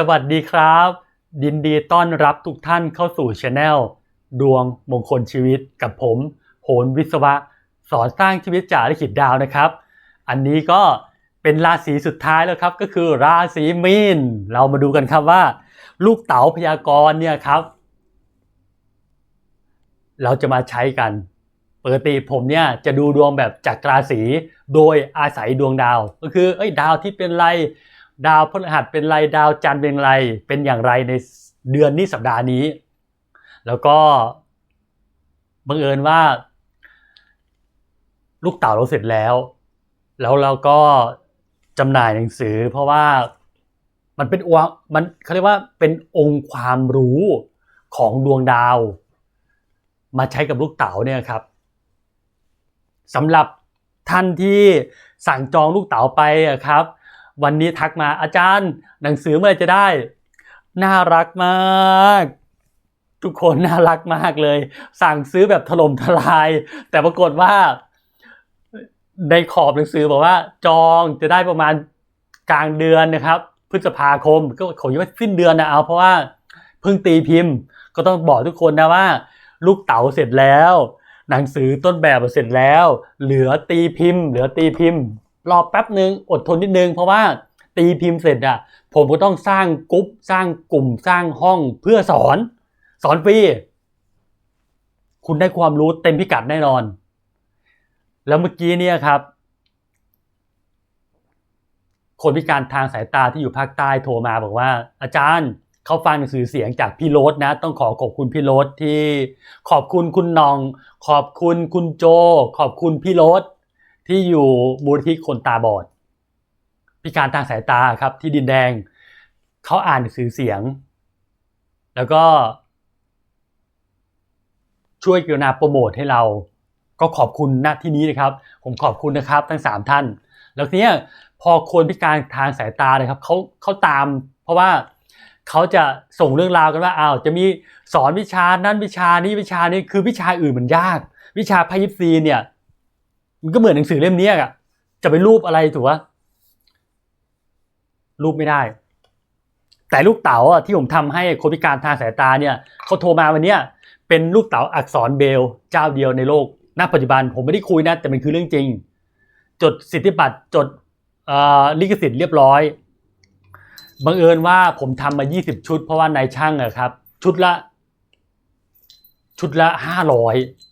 สวัสดีครับ ยินดีต้อนรับทุกท่านเข้าสู่ช anel ดวงมงคลชีวิตกับผม โหนวิศวะ สอนสร้างชีวิตจากลิขิตดาวนะครับ อันนี้ก็เป็นราศีสุดท้ายแล้วครับ ก็คือราศีมีน เรามาดูกันครับว่า ลูกเต๋าพยากรณ์เนี่ยครับ เราจะมาใช้กันปกติผมเนี่ยจะดูดวงแบบจากราศีโดยอาศัยดวงดาว ก็คือเอ้ยดาวที่เป็นไร ดาวพฤหัสเป็นไรดาวจันทร์เป็นไร เป็นอย่างไรในเดือนนี้สัปดาห์นี้ แล้วก็บังเอิญว่า ลูกเต่าเราเสร็จแล้ว แล้วเราก็จำหน่ายหนังสือ เพราะว่ามันเป็นอวมันเขาเรียกว่าเป็นองค์ความรู้ของดวงดาว มาใช้กับลูกเต๋าเนี่ยครับสำหรับท่านที่สั่งจองลูกเต๋าไปครับ วันนี้ทักมาอาจารย์ หนังสือเมื่อไรจะได้ น่ารักมาก ทุกคนน่ารักมากเลย สั่งซื้อแบบถล่มทลาย แต่ปรากฏว่าในขอบหนังสือบอกว่าจองจะได้ประมาณกลางเดือนนะครับ พฤษภาคมก็ขอยังไม่สิ้นเดือนนะเอาเพราะว่าเพิ่งตีพิมพ์ ก็ต้องบอกทุกคนนะว่า ลูกเต๋าเสร็จแล้ว หนังสือต้นแบบเสร็จแล้ว เหลือตีพิมพ์ เหลือตีพิมพ์ รอแป๊บหนึ่งอดทนนิดนึง เพราะว่าตีพิมพ์เสร็จอะผมก็ต้องสร้างกรุ๊ปสร้างกลุ่มสร้างห้องเพื่อสอน สอนฟรีคุณได้ความรู้เต็มพิกัดแน่นอน แล้วเมื่อกี้เนี่ยครับ คนพิการทางสายตาที่อยู่ภาคใต้โทรมาบอกว่า อาจารย์เขาฟังหนังสือเสียงจากพี่โรสนะ ต้องขอขอบคุณพี่โรสที่ขอบคุณคุณนอง ขอบคุณคุณโจ ขอบคุณพี่โรส ที่อยู่มูลที่คนตาบอด พิการทางสายตาครับที่ดินแดงเขาอ่านหนังสือเสียง แล้วก็ช่วยกรุณาโปรโมทให้เรา ก็ขอบคุณณที่นี้นะครับ ผมขอบคุณนะครับทั้งสามท่าน แล้วทีเนี้ยพอคนพิการทางสายตานะครับเขาเขาตาม เพราะว่าเขาจะส่งเรื่องราวกันว่าอ้าวจะมีสอนวิชานั้นวิชานี้วิชานี้คือวิชาอื่นมันยาก วิชาพายิปซีเนี่ย มันก็เหมือนหนังสือเล่มเนี้ยอะจะไปรูปอะไรถูกปะรูปไม่ได้ แต่ลูกเต๋าอะที่ผมทำให้คนพิการทางสายตาเนี่ยเขาโทรมาวันเนี้ยเป็นลูกเต๋าอักษรเบล เจ้าเดียวในโลกณปัจจุบันผมไม่ได้คุยนะ แต่มันคือเรื่องจริง จดสิทธิบัตรจดลิขสิทธิ์เรียบร้อยบังเอิญว่าผมทำมา 20 ชุด เพราะว่านายช่างอะครับ ชุดละ ชุดละ500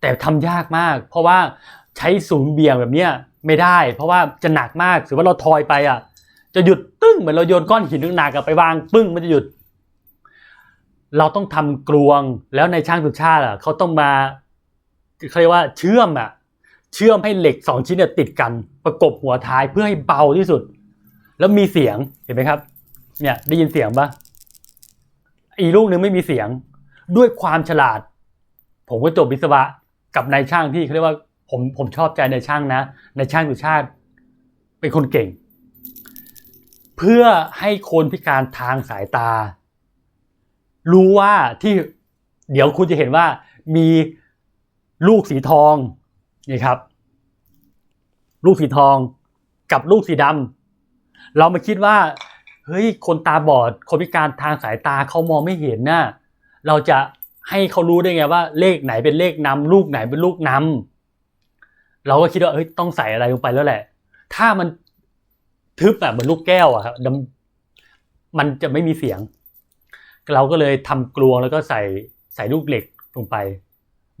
แต่ทำยากมาก เพราะว่าใช้ศูนย์เบี่ยงแบบเนี้ยไม่ได้ เพราะว่าจะหนักมากถือว่าเราทอยไปอะ จะหยุดตึ้งเหมือนเราโยนก้อนหินหนักๆไปวางปึ้งมันจะหยุด เราต้องทำกลวงแล้วในช่างสุชาติอะเขาต้องมาเขาเรียกว่าเชื่อมอะเชื่อมให้เหล็กสองชิ้นเนี่ยติดกัน ประกบหัวท้ายเพื่อให้เบาที่สุด แล้วมีเสียงเห็นไหมครับ เนี่ยได้ยินเสียงปะอีลูกนึงไม่มีเสียง ด้วยความฉลาด ผมก็จบวิศวะ กับนายช่างที่เขาเรียกว่าผมผมชอบใจนายช่างนะนายช่างสุชาติเป็นคนเก่ง เพื่อให้คนพิการทางสายตา รู้ว่าที่เดี๋ยวคุณจะเห็นว่ามีลูกสีทองนี่ครับ ลูกสีทองกับลูกสีดำเรามาคิดว่าเฮ้ยคนตาบอดคนพิการทางสายตาเขามองไม่เห็นน่ะเราจะ ให้เขารู้ได้ไงว่าเลขไหนเป็นเลขนำลูกไหนเป็นลูกนำเราก็คิดว่าเฮ้ยต้องใส่อะไรลงไปแล้วแหละ ถ้ามันทึบแบบเหมือนลูกแก้วอะครับมันจะไม่มีเสียง เราก็เลยทำกลวงแล้วก็ใส่ใส่ลูกเหล็กลงไป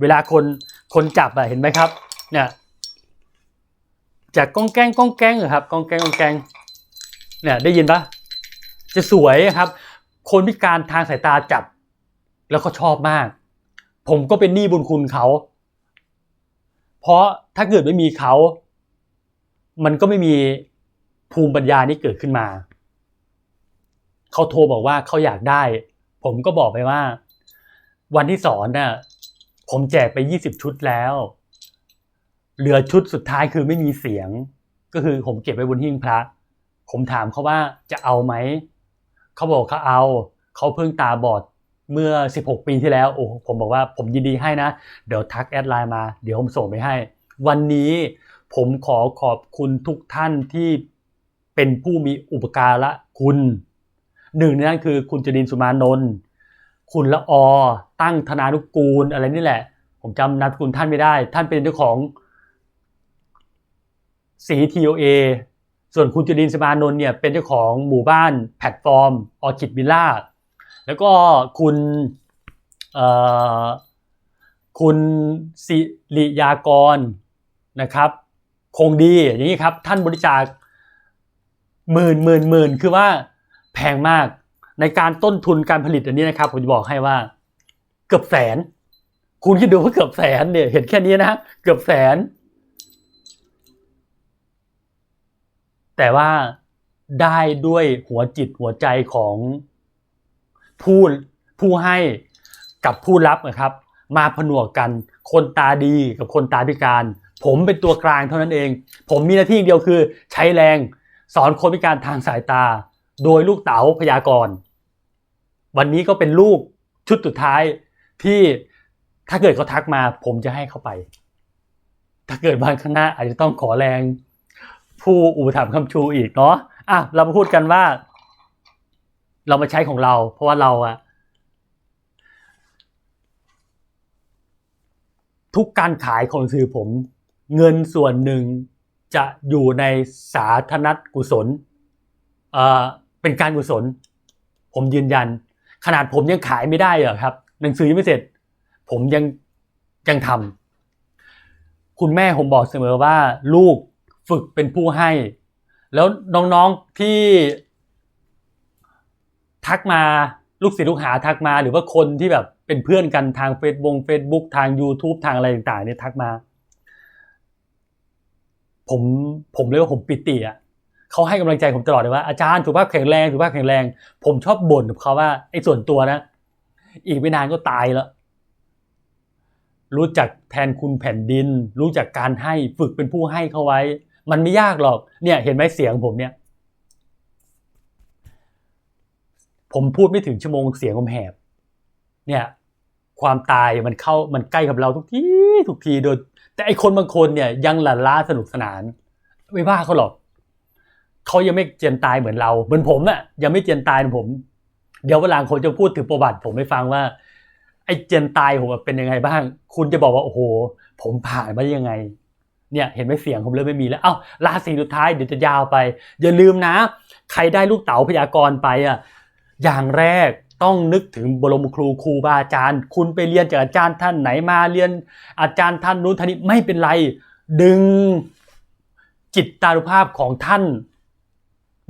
เวลาคนคนจับอะเห็นไหมครับ เนี่ยจากก้องแกงก้องแกงอครับก้องแกงก้องแกงเนี่ยได้ยินปะจะสวยครับ คนพิการทางสายตาจับ แล้วก็ชอบมาก ผมก็เป็นหนี้บุญคุณเขา เพราะถ้าเกิดไม่มีเขา มันก็ไม่มีภูมิปัญญานี้เกิดขึ้นมา เขาโทรบอกว่าเขาอยากได้ ผมก็บอกไปว่า วันที่สอนน่ะผมแจกไปยี่สิบชุดแล้ว เหลือชุดสุดท้ายคือไม่มีเสียง ก็คือผมเก็บไว้บนหิ้งพระ ผมถามเขาว่าจะเอาไหม เขาบอกเขาเอา เขาเพิ่งตาบอด เมื่อ 16 ปีที่แล้วโอ้ผมบอกว่าผมยินดีให้นะ เดี๋ยวทักแอดไลน์มาเดี๋ยวผมส่งไปให้ วันนี้ผมขอขอบคุณทุกท่านที่เป็นผู้มีอุปการะคุณหนึ่งในนั้นคือคุณจรินสุมานนท์คุณละอตั้งธนานุกกูลอะไรนี่แหละ ผมจำนามสกุลท่านไม่ได้ ท่านเป็นเจ้าของสี TOA ส่วนคุณจรินสุมานนท์เนี่ยเป็นเจ้าของหมู่บ้านแพลตฟอร์มออคิดวิลล่า แล้วก็คุณคุณสิริยากรนะครับคงดีอย่างนี้ครับท่านบริจาคหมื่นหมื่นหมื่นคือว่าแพงมากในการต้นทุนการผลิตอันนี้นะครับผมจะบอกให้ว่าเกือบแสน คุณคิดดูว่าเกือบแสนเนี่ยเห็นแค่นี้นะเกือบแสน แต่ว่าได้ด้วยหัวจิตหัวใจของ ผู้ผู้ให้กับผู้รับนะครับ มาผนวกกัน คนตาดีกับคนตาพิการ ผมเป็นตัวกลางเท่านั้นเอง ผมมีหน้าที่อย่างเดียวคือ ใช้แรงสอนคนพิการทางสายตา โดยลูกเต๋าพยากรณ์วันนี้ก็เป็นลูกชุดสุดท้ายที่ถ้าเกิดเขาทักมาผมจะให้เขาไป ถ้าเกิดวันข้างหน้าอาจจะต้องขอแรงผู้อุปถัมภ์คำชูอีกเนาะอะเรามาพูดกันว่า เรามาใช้ของเรา เพราะว่าเราอะทุกการขายของสือผม เงินส่วนหนึ่งจะอยู่ในสาธารณกุศลเอ่อเป็นการกุศล ผมยืนยัน ขนาดผมยังขายไม่ได้อะครับ หนังสือยังไม่เสร็จ ผมยังยังทำคุณแม่ผมบอกเสมอว่า ลูกฝึกเป็นผู้ให้ แล้วน้องๆที่ ทักมาลูกศิษย์ลูกหาทักมาหรือว่าคนที่แบบเป็นเพื่อนกันทางเฟซบุ๊กเฟซบุ๊กทาง YouTube ทางอะไรต่างๆเนี่ยทักมา ผมผมเรียกว่าผมปิติอะเขาให้กำลังใจผมตลอดเลยว่าอาจารย์สุขภาพแข็งแรงสุขภาพแข็งแรง ผมชอบบ่นกับเขาว่าไอ้ส่วนตัวนะ อีกไม่นานก็ตายแล้ว รู้จักแทนคุณแผ่นดิน รู้จักการให้ฝึกเป็นผู้ให้เขาไว้ มันไม่ยากหรอกเนี่ย เห็นไหมเสียงผมเนี่ย ผมพูดไม่ถึงชั่วโมงเสียงผมแหบ เนี่ย ความตายมันเข้ามันใกล้กับเราทุกทีทุกทีโดย แต่ไอคนบางคนเนี่ยยังหลั่นล้าสนุกสนาน ไม่ว่าเขาหรอกเขายังไม่เจียนตายเหมือนเราเหมือนผมอะยังไม่เจียนตายเหมือนผม เดี๋ยวเวลาคนจะพูดถึงประวัติ ผมไม่ฟังว่า ไอเจียนตายผมเป็นยังไงบ้าง คุณจะบอกว่าโอ้โห ผมผ่านมาได้ยังไงเนี่ยเห็นไหมเสียงผมเริ่มไม่มีแล้ว เอ้าราศีสุดท้ายเดี๋ยวจะยาวไป อย่าลืมนะ ใครได้ลูกเต๋าพยากรณ์ไปอะ อย่างแรกต้องนึกถึงบรมครูครูบาอาจารย์ คุณไปเรียนจากอาจารย์ท่านไหนมาเรียนอาจารย์ท่านนู้นท่านนี้ไม่เป็นไร ดึงจิตตานุภาพของท่าน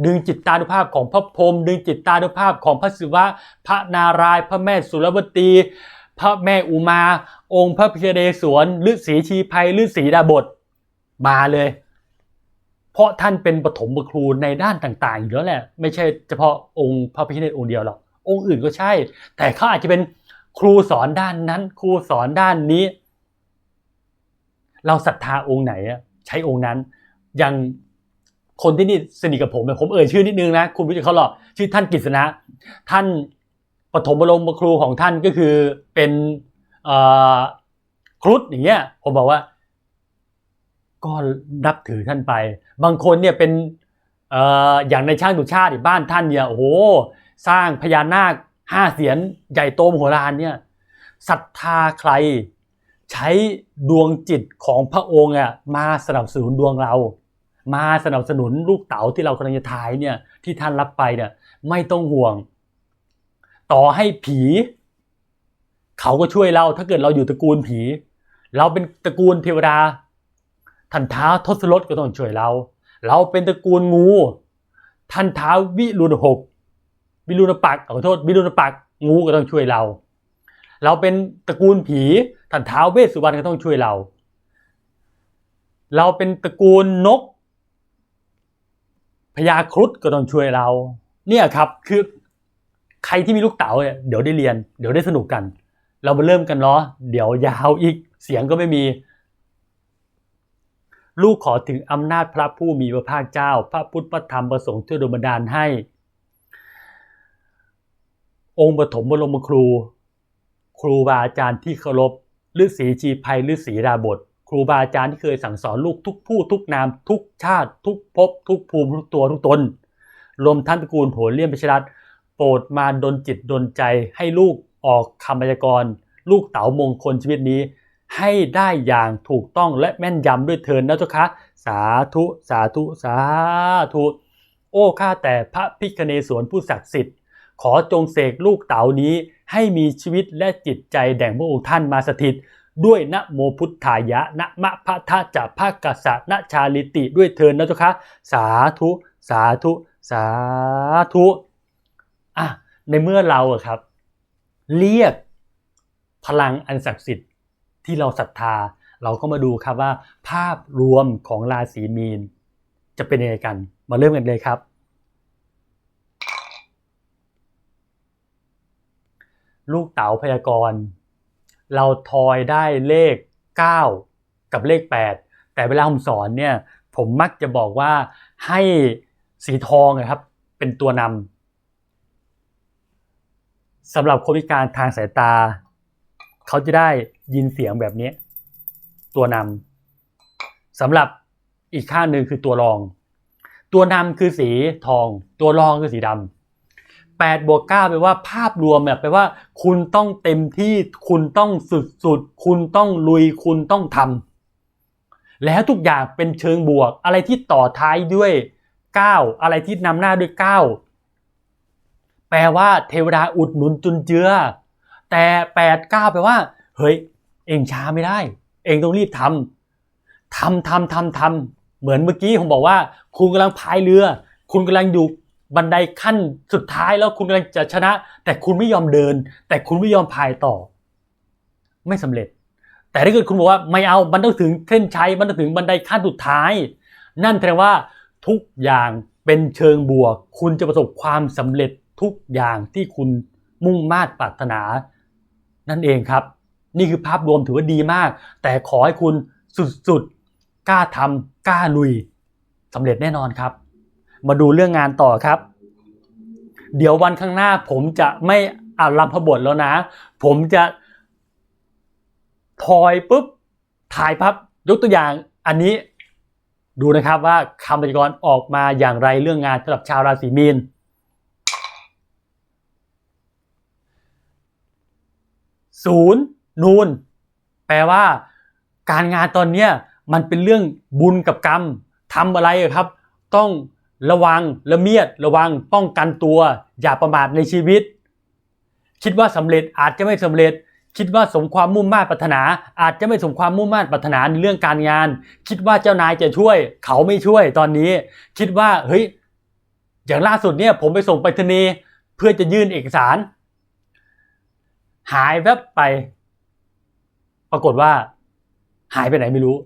ดึงจิตตานุภาพของพระพรหมดึงจิตตานุภาพของพระศิวะ พระนารายณ์พระแม่สุรวตี พระแม่อุมา องค์พระพิเนศวรฤาษีชีภัยฤาษีดาบทมาเลย เพราะท่านเป็นปฐมครูในด้านต่าง ๆ อยู่แล้วแหละ ไม่ใช่เฉพาะองค์พระพิฆเนศองค์เดียวหรอกองค์อื่นก็ใช่ แต่เขาอาจจะเป็นครูสอนด้านนั้น ครูสอนด้านนี้ เราศรัทธาองค์ไหนใช้องค์นั้นอย่างคนที่นี่สนิทกับผมผมเอ่ยชื่อนิดนึงนะคุณผู้ชมเขาหรอกชื่อท่านกฤษณะ ท่านปฐมบรมครูของท่านก็คือเป็นครุฑอย่างเงี้ยผมบอกว่า ก็นับถือท่านไป บางคนเนี่ยเป็นเอ่ออย่างในช่างดุชาติบ้านท่านเนี่ยโอ้โหสร้างพญานาคห้าเสียนใหญ่โตมโหฬารเนี่ยศรัทธาใคร ใช้ดวงจิตของพระองค์อะมาสนับสนุนดวงเรา มาสนับสนุนลูกเต๋าที่เรากำลังจะทายเนี่ยที่ท่านรับไปเนี่ยไม่ต้องห่วง ต่อให้ผี เขาก็ช่วยเราถ้าเกิดเราอยู่ตระกูลผี เราเป็นตระกูลเทวดา ท่านท้าทศรถก็ต้องช่วยเรา เราเป็นตระกูลงู ท่านท้าวิรุณหกวิรุณปักขอโทษวิรุณปักงูก็ต้องช่วยเรา เราเป็นตระกูลผีท่านท้าเวสสุวรรณก็ต้องช่วยเรา เราเป็นตระกูลนกพญาครุฑก็ต้องช่วยเรา เนี่ยครับคือใครที่มีลูกเต๋าเนี่ยเดี๋ยวได้เรียน เดี๋ยวได้สนุกกัน เรามาเริ่มกันเนาะเดี๋ยวยาวอีกเสียงก็ไม่มี ลูกขอถึงอำนาจพระผู้มีพระภาคเจ้า พระพุทธพระธรรมประสงค์ที่ดนบันดาลให้ องค์ปฐมบรมครู ครูบาอาจารย์ที่เคารพฤาษีจีภัยฤาษีดาบท ครูบาอาจารย์ที่เคยสั่งสอนลูกทุกผู้ทุกนามทุกชาติ ทุกภพทุกภูมิทุกตัวทุกตนรวมทั้งตระกูลโหเลี่ยมพิชรัตโปรดมาดนจิตดนใจให้ลูกออกคำพยากรณ์ลูกเต๋ามงคลชีวิตนี้ ให้ได้อย่างถูกต้องและแม่นยำด้วยเทินนะเจ้าคะสาธุสาธุสาธุโอ้ข้าแต่พระพิคเนศวรผู้ศักดิ์สิทธิ์ ขอจงเสกลูกเต๋านี้ให้มีชีวิตและจิตใจแด่งพระองค์ท่านมาสถิต ด้วยนะโมพุทธายะนะมะพะทะจะภากัสสะนะชาลิติด้วยเทินนะเจ้าคะสาธุสาธุสาธุอะในเมื่อเราอะครับ เรียกพลังอันศักดิ์สิทธิ์ ที่เราศรัทธา เราก็มาดูครับว่า ภาพรวมของราศีมีน จะเป็นยังไงกัน มาเริ่มกันเลยครับ ลูกเต๋าพยากรณ์เราทอยได้เลข 9 กับเลข 8 แต่เวลาผมสอนเนี่ยผมมักจะบอกว่าให้สีทองนะครับ เป็นตัวนำสำหรับคนพิการทางสายตา เขาจะได้ยินเสียงแบบนี้ตัวนำสำหรับอีกข้างหนึ่งคือตัวรอง ตัวนำคือสีทอง ตัวรองคือสีดำ8บวก9แปลว่าภาพรวมแบบแปลว่า คุณต้องเต็มที่คุณต้องสุดๆคุณต้องลุยคุณต้องทำแล้วทุกอย่างเป็นเชิงบวก อะไรที่ต่อท้ายด้วย 9 อะไรที่นำหน้าด้วย 9 แปลว่าเทวดาอุดหนุนจุนเจือ แต่8 9แปลว่า เฮ้ย เองช้าไม่ได้ เองต้องรีบทำทำทำทำทำเหมือนเมื่อกี้ผมบอกว่า คุณกำลังพายเรือ คุณกำลังอยู่บันไดขั้นสุดท้ายแล้วคุณกำลังจะชนะ แต่คุณไม่ยอมเดิน แต่คุณไม่ยอมพายต่อ ไม่สำเร็จ แต่ถ้าเกิดคุณบอกว่าไม่เอามันต้องถึงเส้นชัยมันต้องถึงบันไดขั้นสุดท้าย นั่นแปลว่าทุกอย่างเป็นเชิงบวก คุณจะประสบความสำเร็จทุกอย่างที่คุณมุ่งมา่ปรารถนา นั่นเองครับ นี่คือภาพรวมถือว่าดีมาก แต่ขอให้คุณสุดๆ กล้าทำกล้าลุยสำเร็จแน่นอนครับ มาดูเรื่องงานต่อครับ เดี๋ยววันข้างหน้าผมจะไม่อ่านลำพบทแล้วนะ ผมจะทอยปุ๊บถ่ายพับยกตัวอย่างอันนี้ดูนะครับว่าคำพยากรณ์ออกมาอย่างไรเรื่องงานสำหรับชาวราศีมีน ศูนย์นูนแปลว่า การงานตอนเนี้ยมันเป็นเรื่องบุญกับกรรมทำอะไระครับ ต้องระวังละเมียดระวังป้องกันตัว อย่าประมาทในชีวิต คิดว่าสำเร็จอาจจะไม่สำเร็จ คิดว่าสมความมุ่งมา่ปรารถนา อาจจะไม่สมความมุ่งมา่ปรารถนาในเรื่องการงาน คิดว่าเจ้านายจะช่วย เขาไม่ช่วยตอนนี้ คิดว่าเฮ้ยอย่างล่าสุดเนี่ยผมไปส่งไปรษณีย์เพื่อจะยื่นเอกสาร หายแวบไป ปรากฏว่า หายไปไหนไม่รู้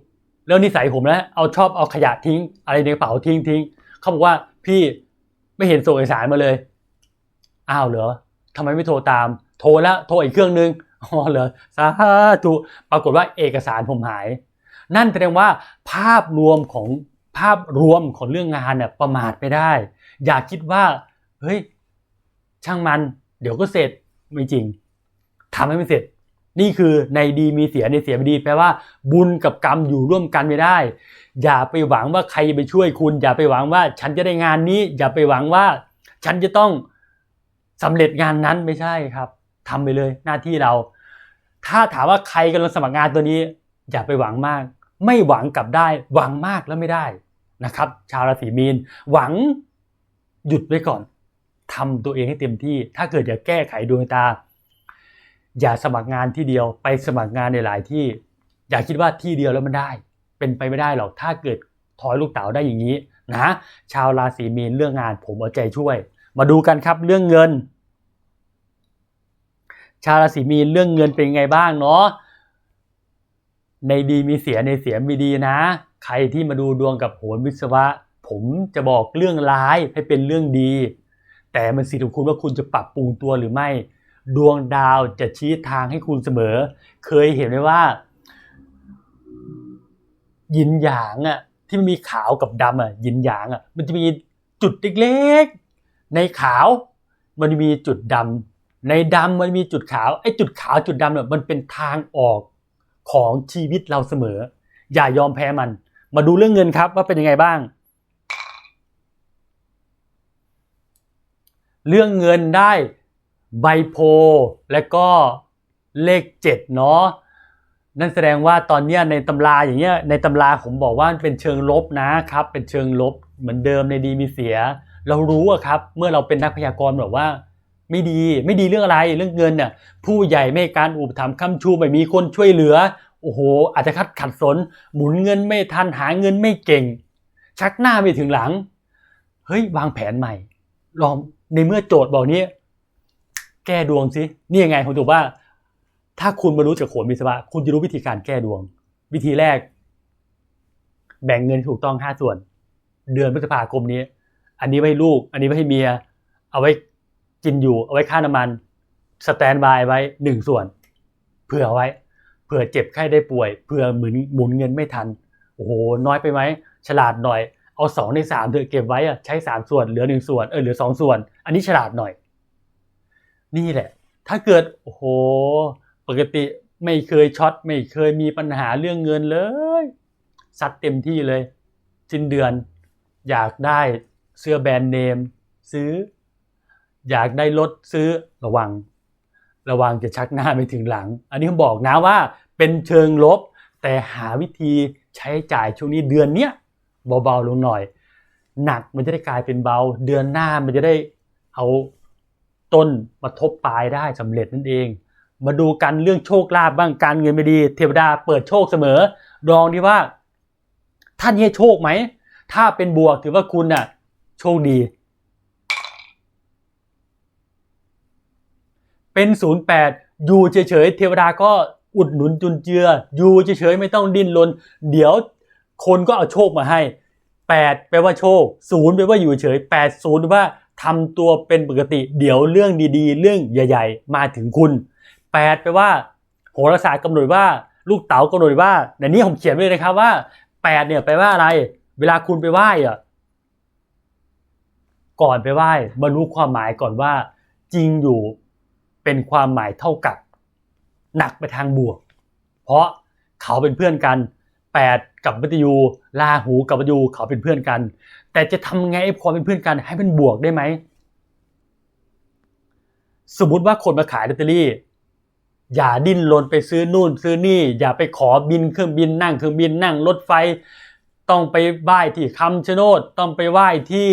แล้วนิสัยผมนะเอาชอบเอาขยะทิ้ง อะไรในกระเป๋าทิ้งทิ้งเขาบอกว่าพี่ไม่เห็นส่งเอกสารมาเลย อ้าวเหรอทำไมไม่โทรตาม โทรแล้วโทรอีกเครื่องนึงอ๋อเหรอสาธุปรากฏว่าเอกสารผมหาย นั่นแสดงว่าภาพรวมของภาพรวมของเรื่องงานเนี่ยประมาทไม่ได้ อย่าคิดว่า เฮ้ย ช่างมัน เดี๋ยวก็เสร็จไม่จริง ทำให้มันเสร็จ นี่คือในดีมีเสียในเสียไม่ดี แปลว่า บุญกับกรรมอยู่ร่วมกันไม่ได้ อย่าไปหวังว่าใครจะไปช่วยคุณ อย่าไปหวังว่าฉันจะได้งานนี้ อย่าไปหวังว่า ฉันจะต้องสำเร็จงานนั้นไม่ใช่ครับทำไปเลยหน้าที่เรา ถ้าถามว่าใครกำลังสมัครงานตัวนี้ อย่าไปหวังมาก ไม่หวังกลับได้ หวังมากแล้วไม่ได้นะครับ ชาวราศีมีนหวังหยุดไว้ก่อนทำตัวเองให้เต็มที่ ถ้าเกิดอยากแก้ไขดวงตา อย่าสมัครงานที่เดียวไปสมัครงานในหลายที่ อย่าคิดว่าที่เดียวแล้วมันได้ เป็นไปไม่ได้หรอกถ้าเกิดถอยลูกเต๋าได้อย่างนี้นะชาวราศีมีนเรื่องงานผมเอาใจช่วย มาดูกันครับเรื่องเงิน ชาวราศีมีนเรื่องเงินเป็นไงบ้างเนาะในดีมีเสียในเสียมีดีนะ ใครที่มาดูดวงกับโหนวิศวะ ผมจะบอกเรื่องร้ายให้เป็นเรื่องดี แต่มันสิทธิ์ของคุณว่าคุณจะปรับปรุงตัวหรือไม่ ดวงดาวจะชี้ทางให้คุณเสมอ เคยเห็นไหมว่า ยินหยางอะที่มันมีขาวกับดำอะยินหยางอะมันจะมีจุดเล็กๆ ในขาวมันมีจุดดำในดำมันมีจุดขาวไอ้จุดขาวจุดดำเนี่ยมันเป็นทางออกของชีวิตเราเสมอ อย่ายอมแพ้มัน มาดูเรื่องเงินครับว่าเป็นยังไงบ้าง เรื่องเงินได้ ไบโพลและก็เลขเจ็ดเนาะนั่นแสดงว่าตอนเนี้ยในตำราอย่างเงี้ยในตำราผมบอกว่ามันเป็นเชิงลบนะครับเป็นเชิงลบเหมือนเดิมในดีมีเสีย เรารู้อะครับเมื่อเราเป็นนักพยากรณ์แบบว่า ไม่ดีไม่ดีเรื่องอะไรเรื่องเงินเนี่ยผู้ใหญ่ไม่การอุปถัมภ์ค้ำชูไม่มีคนช่วยเหลือโอ้โห อาจจะขัดขัดสน หมุนเงินไม่ทันหาเงินไม่เก่ง ชักหน้าไปถึงหลัง เฮ้ยวางแผนใหม่ ลองในเมื่อโจทย์บอกนี้ แก้ดวงสินี่ยังไงผมถือว่า ถ้าคุณมารู้จากโขนวิศวะ คุณจะรู้วิธีการแก้ดวง วิธีแรก แบ่งเงินถูกต้องห้าส่วน เดือนพฤษภาคมนี้ อันนี้ไว้ลูก อันนี้ไว้ให้เมีย เอาไว้กินอยู่ เอาไว้ค่าน้ำมัน สแตนบายไว้หนึ่งส่วน เผื่อไว้ เผื่อเจ็บไข้ได้ป่วย เผื่อหมุนหมุนเงินไม่ทัน โอ้โห น้อยไปไหม ฉลาดหน่อย เอาสองในสามเถอะเก็บไว้อะใช้สามส่วน เหลือหนึ่งส่วน เออ เหลือสองส่วน อันนี้ฉลาดหน่อย นี่แหละ ถ้าเกิดโอ้โห ปกติไม่เคยช็อตไม่เคยมีปัญหาเรื่องเงินเลยซัดเต็มที่เลยสิ้นเดือน อยากได้เสื้อแบรนด์เนม ซื้อ อยากได้รถซื้อระวัง ระวังจะชักหน้าไปถึงหลัง อันนี้ผมบอกนะว่าเป็นเชิงลบ แต่หาวิธีใช้จ่ายช่วงนี้เดือนเนี้ยเบาๆลงหน่อย หนักมันจะได้กลายเป็นเบา เดือนหน้ามันจะได้เอา ต้นมาทบปลายได้สำเร็จนั่นเอง มาดูกันเรื่องโชคลาภบ้างการเงินไม่ดี เทวดาเปิดโชคเสมอลองดีว่า ท่านให้โชคไหม ถ้าเป็นบวกถือว่าคุณน่ะ โชคดี เป็น 08 อยู่เฉยๆเทวดาก็อุดหนุนจุนเจือ อยู่เฉยๆไม่ต้องดิ้นรนเดี๋ยวคนก็เอาโชคมาให้ 8 แปลว่าโชค 0 แปลว่าอยู่เฉย 8 0แปลว่า ทำตัวเป็นปกติ เดี๋ยวเรื่องดีๆ เรื่องใหญ่ ๆ มาถึงคุณ แปลว่า โหราศาสตร์กำหนดว่าลูกเต๋ากำหนดว่าในนี้ผมเขียนไว้เลยนะครับว่า8เนี่ยแปว่าอะไร เวลาคุณไปไหว้อะก่อนไปไหว้มารู้ความหมายก่อนว่า จริงอยู่เป็นความหมายเท่ากับ หนักไปทางบวก เพราะเขาเป็นเพื่อนกัน 8 กับมัตยูลาหูกับมัตยูเขาเป็นเพื่อนกัน แต่จะทำไงให้ความเป็นเพื่อนกันให้มันบวกได้ไหม สมมติว่าคนมาขายลอตเตอรี่ อย่าดิ้นรนไปซื้อนู่นซื้อนี่ อย่าไปขอบินเครื่องบินนั่งเครื่องบินนั่งรถไฟ ต้องไปไหว้ที่คำชะโนดต้องไปไหว้ที่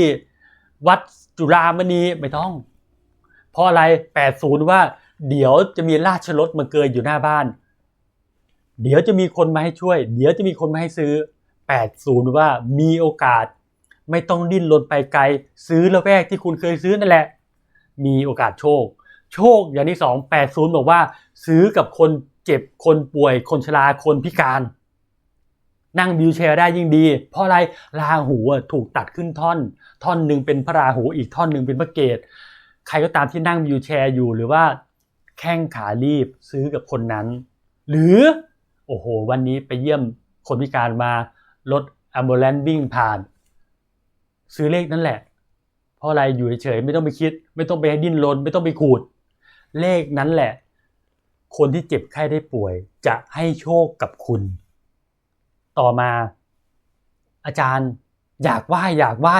วัดจุฬามณีไม่ต้อง เพราะอะไร 80 ว่าเดี๋ยวจะมีราชรถมาเกยอยู่หน้าบ้าน เดี๋ยวจะมีคนมาให้ช่วย เดี๋ยวจะมีคนมาให้ซื้อ 80 ว่ามีโอกาส ไม่ต้องดิ้นรนไปไกล ซื้อละแวกที่คุณเคยซื้อนั่นแหละ มีโอกาสโชค โชคอย่างที่สอง80บอกว่า ซื้อกับคนเจ็บคนป่วย คนชราคนพิการ นั่งวิวแชร์ได้ยิ่งดี เพราะอะไรราหูถูกตัดขึ้นท่อน ท่อนหนึ่งเป็นพระราหูอีกท่อนหนึ่งเป็นพระเกตใครก็ตามที่นั่งวิวแชร์อยู่หรือว่าแข้งขารีบซื้อกับคนนั้น หรือโอ้โห วันนี้ไปเยี่ยมคนพิการมา รถอัมบูเลนวิ่งผ่าน ซื้อเลขนั่นแหละ เพราะอะไรอยู่เฉยๆไม่ต้องไปคิด ไม่ต้องไปดิ้นรนไม่ต้องไปขูด เลขนั้นแหละ คนที่เจ็บไข้ได้ป่วย จะให้โชคกับคุณ ต่อมา อาจารย์อยากไหว้อยากไหว้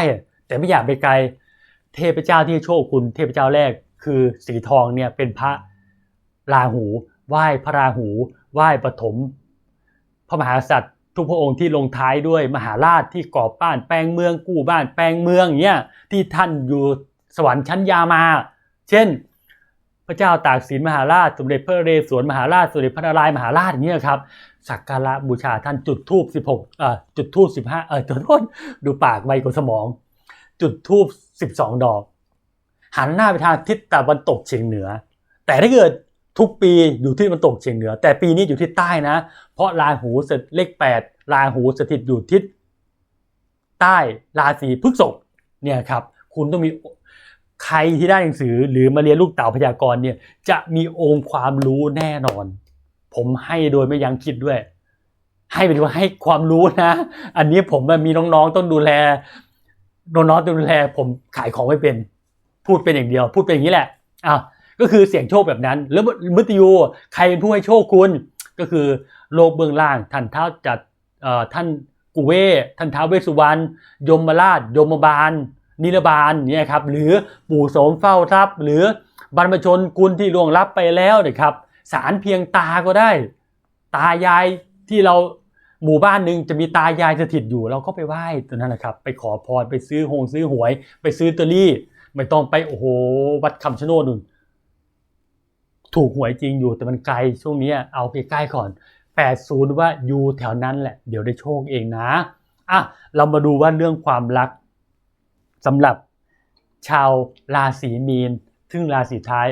แต่ไม่อยากไปไกล เทพเจ้าที่โชคคุณ เทพเจ้าแรกคือสีทองเนี่ยเป็นพระราหู ไหว้พระราหู ไหว้ปฐมพระมหากษัตริย์ ทุกพระองค์ที่ลงท้ายด้วยมหาราชที่กอบ้านแปลงเมืองกู้บ้านแปลงเมืองเงี้ยที่ท่านอยู่สวรรค์ชั้นยามา เช่น พระเจ้าตากสินมหาราชสมเด็จพระเรศวรมหาราชสมเด็จพระนารายมหาราชอย่างเงี้ยครับสักการะบูชาท่านจุดธูป16เอ่อจุดธูป15เออจุดโทษดูปากไวกว่าสมอง จุดธูป12ดอก หันหน้าไปทางทิศตะวันตกเฉียงเหนือ แต่ถ้าเกิด ทุกปีอยู่ที่ตะวันตกเฉียงเหนือ แต่ปีนี้อยู่ทิศใต้นะ เพราะราหูเสร็จเลข8ราหูสถิตอยู่ทิศใต้ราศีพฤษภเนี่ยครับคุณต้องมีใครที่ได้หนังสือหรือมาเรียนลูกเต่าพยากรณ์เนี่ยจะมีองค์ความรู้แน่นอน ผมให้โดยไม่ยั้งคิดด้วย ให้เป็นว่าให้ความรู้นะ อันนี้ผมมีน้องๆต้องดูแลน้องๆต้องดูแล ผมขายของไม่เป็น พูดเป็นอย่างเดียว พูดเป็นอย่างนี้แหละอะ ก็คือเสียงโชคแบบนั้น แล้วมุตยูใครเป็นผู้ให้โชคคุณ ก็คือโลกเบื้องล่างท่านเท้าจัดท่านกุเวท่านท้าเวสุวรรณยมราชยมบาลนิรบาลเนี่ยครับหรือปู่โสมเฝ้าทรัพย์ หรือบรรพชนกุลที่ล่วงลับไปแล้วนะครับสารเพียงตาก็ได้ ตายายที่เราหมู่บ้านหนึ่งจะมีตายายสถิตอยู่ เราก็ไปไหว้ตัวนั้นแหละครับ ไปขอพรไปซื้อหงซื้อหวย ไปซื้อตเตอรี่ ไม่ต้องไปโอ้โหวัดคำชะโนดนู่น ถูกหวยจริงอยู่แต่มันไกลช่วงนี้เอาใกล้ๆก่อน 80 ว่าอยู่แถวนั้นแหละ เดี๋ยวได้โชคเองนะอะเรามาดูว่าเรื่องความรักสำหรับชาวราศีมีน ซึ่งราศีท้าย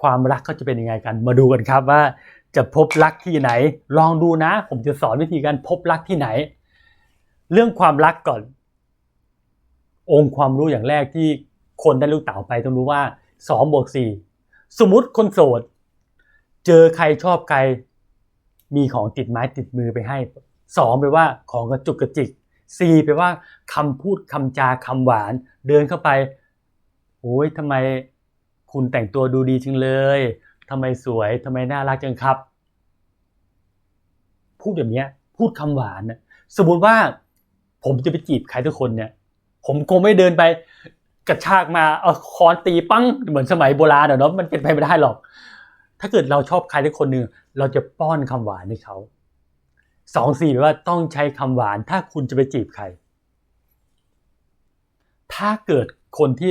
ความรักเขาจะเป็นยังไงกัน มาดูกันครับว่าจะพบรักที่ไหน ลองดูนะ ผมจะสอนวิธีการพบรักที่ไหน เรื่องความรักก่อน องค์ความรู้อย่างแรกที่คนได้ลูกเต๋าไปต้องรู้ว่า2บวก4สมมุติคนโสด เจอใครชอบใคร มีของติดไม้ติดมือไปให้สองไปว่าของกระจุกกระจิกสี่ไปว่าคำพูดคำจาคำหวาน เดินเข้าไปโอ้ยทำไมคุณแต่งตัวดูดีจังเลยทำไมสวยทำไมน่ารักจังครับ พูดแบบนี้พูดคำหวานนะสมมติว่าผมจะไปจีบใครทุกคนเนี่ย ผมคงไม่เดินไปกระชากมาเอาค้อนตีปั้งเหมือนสมัยโบราณอเนาะมันเป็นไปไม่ได้หรอก ถ้าเกิดเราชอบใครทุกคนหนึ่งเราจะป้อนคำหวานให้เขาสองสี่แปลว่าต้องใช้คำหวาน ถ้าคุณจะไปจีบใคร ถ้าเกิดคนที่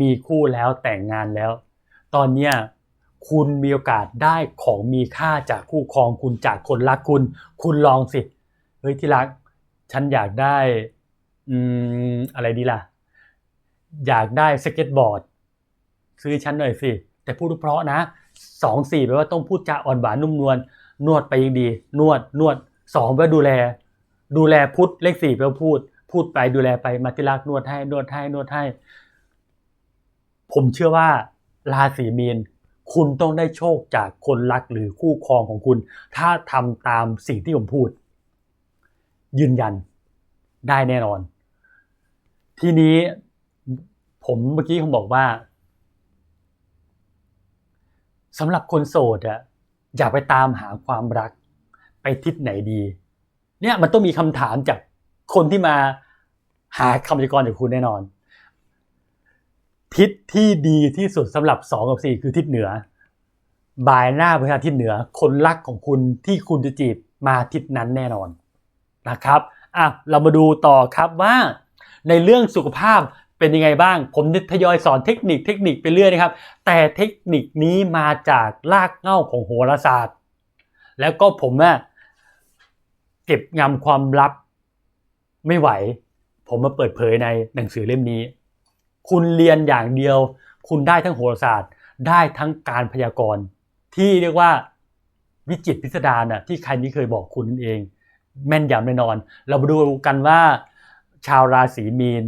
มีคู่แล้วแต่งงานแล้ว ตอนเนี้ยคุณมีโอกาสได้ของมีค่าจากคู่ครองคุณจากคนรักคุณ คุณลองสิเฮ้ยที่รัก ฉันอยากได้อืมอะไรดีล่ะ อยากได้สเก็ตบอร์ด ซื้อฉันหน่อยสิ แต่พูดเพราะนะ สองสี่แปลว่าต้องพูดจาอ่อนหวานนุ่มนวลนวดไปยังดี นวดนวดสองแปลว่าดูแล ดูแลพุทธเลขสี่แปลว่าพูด พูดไปดูแลไปมาที่รักนวดให้นวดให้นวดให้ ผมเชื่อว่าราศีมีนคุณต้องได้โชคจากคนรักหรือคู่ครองของคุณ ถ้าทำตามสิ่งที่ผมพูด ยืนยันได้แน่นอน ทีนี้ผมเมื่อกี้ผมบอกว่า สำหรับคนโสดอะอยากไปตามหาความรัก ไปทิศไหนดี เนี่ยมันต้องมีคำถามจากคนที่มาหาคำพยากรณ์จากคุณแน่นอน ทิศที่ดีที่สุดสำหรับสองกับสี่คือทิศเหนือ บายหน้าไปทางทิศเหนือ คนรักของคุณที่คุณจะจีบมาทิศนั้นแน่นอนนะครับอะเรามาดูต่อครับว่าในเรื่องสุขภาพ เป็นยังไงบ้าง ผมทยอยสอนเทคนิคเทคนิคไปเรื่อยนะครับ แต่เทคนิคนี้มาจากรากเหง้าของโหราศาสตร์ แล้วก็ผมอะเก็บงำความลับไม่ไหว ผมมาเปิดเผยในหนังสือเล่มนี้ คุณเรียนอย่างเดียว คุณได้ทั้งโหราศาสตร์ ได้ทั้งการพยากรณ์ที่เรียกว่าวิจิตพิสดารน่ะที่ใครไม่เคยบอกคุณนั่นเอง แม่นยำแน่นอน เรามาดูกันว่า ชาวราศีมีน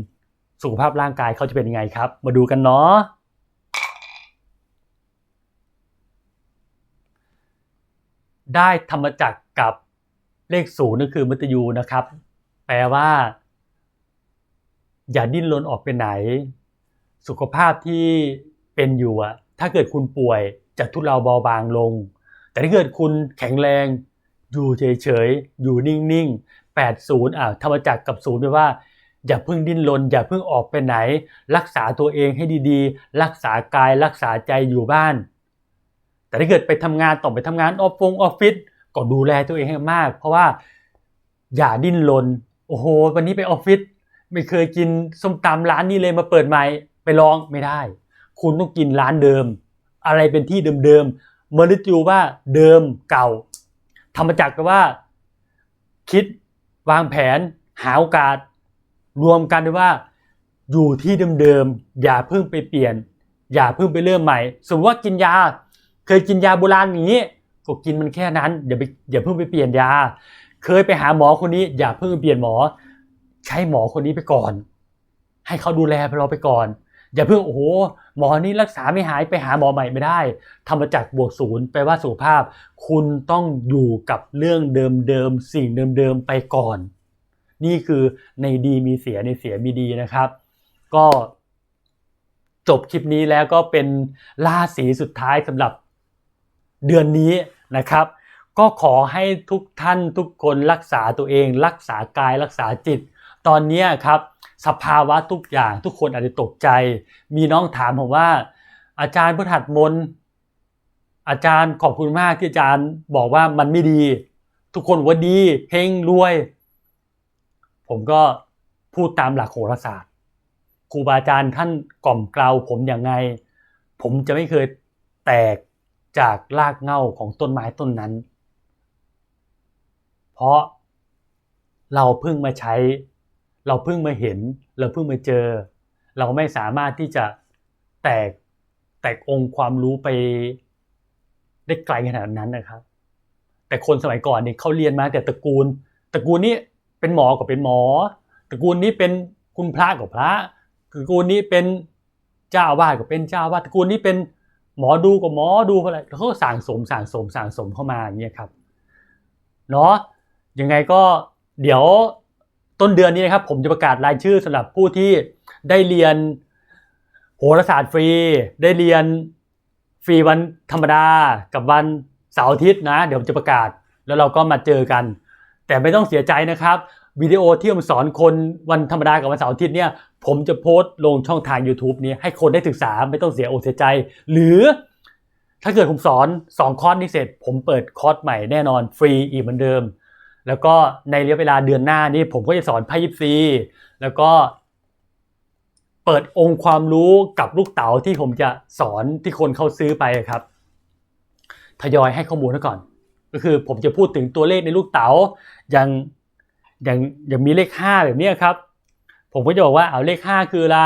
สุขภาพร่างกายเขาจะเป็นยังไงครับ มาดูกันเนาะได้ธรรมจักรกับเลขศูนย์นั่นคือมัตยูนะครับ แปลว่า อย่าดิ้นรนออกไปไหน สุขภาพที่เป็นอยู่อะถ้าเกิดคุณป่วยจะทุเลาเบาบางลง แต่ถ้าเกิดคุณแข็งแรง อยู่เฉยๆ อยู่นิ่งๆ80อะธรรมจักรกับศูนย์แปลว่า อย่าเพิ่งดิ้นรนอย่าเพิ่งออกไปไหน รักษาตัวเองให้ดีๆ รักษากายรักษาใจอยู่บ้าน แต่ถ้าเกิดไปทำงานต้องไปทำงานออฟฟงออฟฟิศก็ดูแลตัวเองให้มาก เพราะว่าอย่าดิ้นรนโอ้โห วันนี้ไปออฟฟิศไม่เคยกินส้มตำร้านนี้เลยมาเปิดใหม่ไปลองไม่ได้ คุณต้องกินร้านเดิม อะไรเป็นที่เดิมๆเมลิจูว่าเดิมเก่าธรรมจักรก็ว่า คิดวางแผน หาโอกาส รวมกันด้วยว่า อยู่ที่เดิมๆอย่าเพิ่งไปเปลี่ยน อย่าเพิ่งไปเริ่มใหม่ สมมติว่ากินยา เคยกินยาโบราณอย่างนี้ก็กินมันแค่นั้นอย่าไปอย่าเพิ่งไปเปลี่ยนยา เคยไปหาหมอคนนี้ อย่าเพิ่งไปเปลี่ยนหมอ ใช้หมอคนนี้ไปก่อน ให้เขาดูแลเราไปก่อน อย่าเพิ่งโอ้โหหมอนี้รักษาไม่หายไปหาหมอใหม่ไม่ได้ธรรมจักรบวกศูนย์แปลว่าสุขภาพ คุณต้องอยู่กับเรื่องเดิมๆสิ่งเดิมๆไปก่อน นี่คือในดีมีเสียในเสียมีดีนะครับ ก็จบคลิปนี้แล้วก็เป็นราศีสุดท้ายสำหรับเดือนนี้นะครับ ก็ขอให้ทุกท่านทุกคนรักษาตัวเอง รักษากายรักษาจิต ตอนนี้ครับ สภาวะทุกอย่างทุกคนอาจจะตกใจ มีน้องถามผมว่า อาจารย์พุทธัดมนต์อาจารย์ขอบคุณมากที่อาจารย์บอกว่ามันไม่ดี ทุกคนว่าดีเฮงรวย ผมก็พูดตามหลักโหราศาสตร์ครูบาอาจารย์ท่านกล่อมกล่าวผมอย่างไง ผมจะไม่เคยแตกจากรากเหง้าของต้นไม้ต้นนั้น เพราะเราเพิ่งมาใช้ เราเพิ่งมาเห็น เราเพิ่งมาเจอ เราไม่สามารถที่จะแตกแตกองค์ความรู้ไปได้ไกลขนาดนั้นนะครับ แต่คนสมัยก่อนเนี่ยเขาเรียนมาแต่ตระกูล ตระกูลนี้ เป็นหมอก็เป็นหมอตระกูลนี้เป็นคุณพระกับพระตระกูลนี้เป็นเจ้าอาวาสก็เป็นเจ้าอาวาสตระกูลนี้เป็นหมอดูกับหมอดูอะไรเขาสั่งสมสั่งสมสั่งสมเข้ามาอย่างเงี้ยครับเนาะยังไงก็เดี๋ยวต้นเดือนนี้นะครับ ผมจะประกาศรายชื่อสำหรับผู้ที่ได้เรียนโหราศาสตร์ฟรี ได้เรียนฟรีวันธรรมดากับวันเสาร์อาทิตย์นะ เดี๋ยวผมจะประกาศ แล้วเราก็มาเจอกัน แต่ไม่ต้องเสียใจนะครับ วิดีโอที่ผมสอนคนวันธรรมดากับวันเสาร์อาทิตย์เนี่ยผมจะโพสต์ลงช่องทาง YouTube นี้ให้คนได้ศึกษาไม่ต้องเสียอกเสียใจ หรือถ้าเกิดผมสอน 2 คอร์สนี้เสร็จ ผมเปิดคอร์สใหม่แน่นอนฟรีอีกเหมือนเดิม แล้วก็ในระยะเวลาเดือนหน้านี้ผมก็จะสอนไพ่ยิปซีแล้วก็เปิดองค์ความรู้กับลูกเต๋าที่ผมจะสอนที่คนเขาซื้อไปครับ ทยอยให้ข้อมูลก่อน ก็คือผมจะพูดถึงตัวเลขในลูกเต๋าอย่างอย่างอย่างมีเลขห้าแบบนี้ครับ ผมก็จะบอกว่าเอาเลขห้าคืออะไร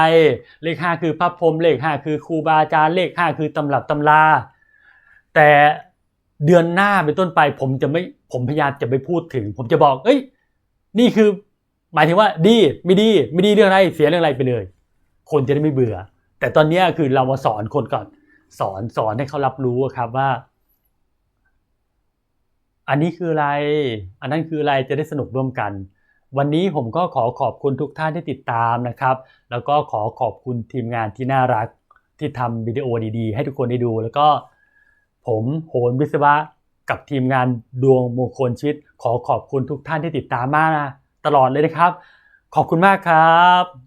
เลขห้าคือพระพรหมเลขห้าคือครูบาอาจารย์เลขห้าคือตำรับตำรา แต่เดือนหน้าเป็นต้นไป ผมจะไม่ผมพยายามจะไม่พูดถึง ผมจะบอกเอ้ย นี่คือ หมายถึงว่าดีไม่ดีไม่ดีเรื่องอะไรเสียเรื่องอะไรไปเลย คนจะได้ไม่เบื่อ แต่ตอนนี้คือเรามาสอนคนก่อน สอนสอนให้เขารับรู้ครับว่า อันนี้คืออะไร อันนั้นคืออะไรจะได้สนุกร่วมกัน วันนี้ผมก็ขอขอบคุณทุกท่านที่ติดตามนะครับ แล้วก็ขอขอบคุณทีมงานที่น่ารักที่ทำวิดีโอดีๆ ให้ทุกคนได้ดู แล้วก็ผมโหนวิศวะกับทีมงานดวงมงคลชีวิต ขอขอบคุณทุกท่านที่ติดตามมากนะตลอดเลยนะครับ ขอบคุณมากครับ